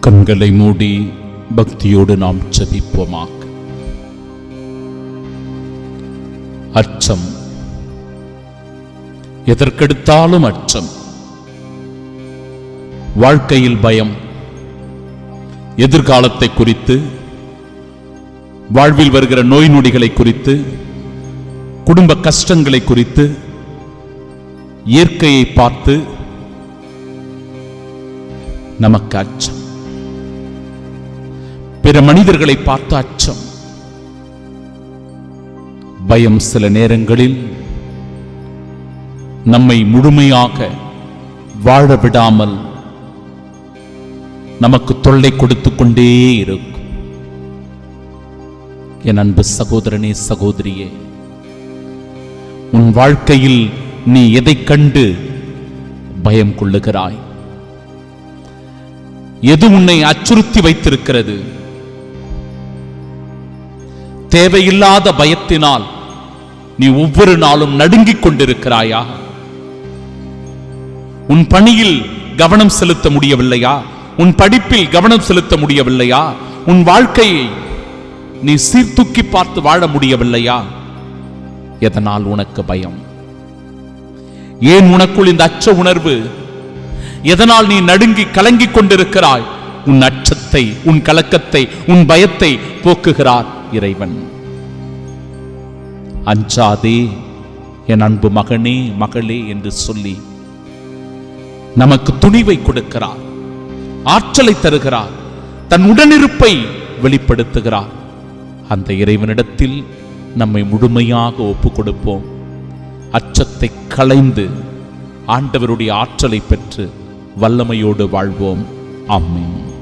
கண்களை மூடி பக்தியோடு நாம் செபிப்போமாக அச்சம். எதற்கெடுத்தாலும் அச்சம். வாழ்க்கையில் பயம். எதிர்காலத்தை குறித்து. வாழ்வில் வருகிற நோய் நொடிகளை குறித்து. குடும்ப கஷ்டங்களை குறித்து. இயற்கையை பார்த்து. நமக்கு அச்சம். பிற மனிதர்களை பார்த்து அச்சம் பயம் சில நேரங்களில் நம்மை முழுமையாக வாழ விடாமல் நமக்கு தொல்லை கொடுத்து கொண்டே இருக்கும். என் அன்பு சகோதரனே சகோதரியே உன் வாழ்க்கையில் நீ எதை கண்டு பயம் கொள்ளுகிறாய்? எது உன்னை அச்சுறுத்தி வைத்திருக்கிறது? தேவையில்லாத பயத்தினால் நீ ஒவ்வொரு நாளும் நடுங்கிக் கொண்டிருக்கிறாயா உன் பணியில் கவனம் செலுத்த முடியவில்லையா? உன் படிப்பில் கவனம் செலுத்த முடியவில்லையா? உன் வாழ்க்கையை நீ சீர்தூக்கி பார்த்து வாழ முடியவில்லையா? எதனால் உனக்கு பயம்? ஏன் உனக்குள் இந்த அச்ச உணர்வு? எதனால் நீ நடுங்கி கலங்கிக் கொண்டிருக்கிறாய்? உன் அச்சத்தை உன் கலக்கத்தை உன் பயத்தை போக்குகிறார். இறைவன். அஞ்சாதே என் அன்பு மகனே மகளே என்று சொல்லி நமக்கு துணிவை கொடுக்கிறார். ஆற்றலை தருகிறார். தன் உடனிருப்பை வெளிப்படுத்துகிறார். அந்த இறைவனிடத்தில் நம்மை முழுமையாக ஒப்புக் கொடுப்போம் அச்சத்தை களைந்து ஆண்டவருடைய ஆற்றலை பெற்று வல்லமையோடு வாழ்வோம். ஆமென்.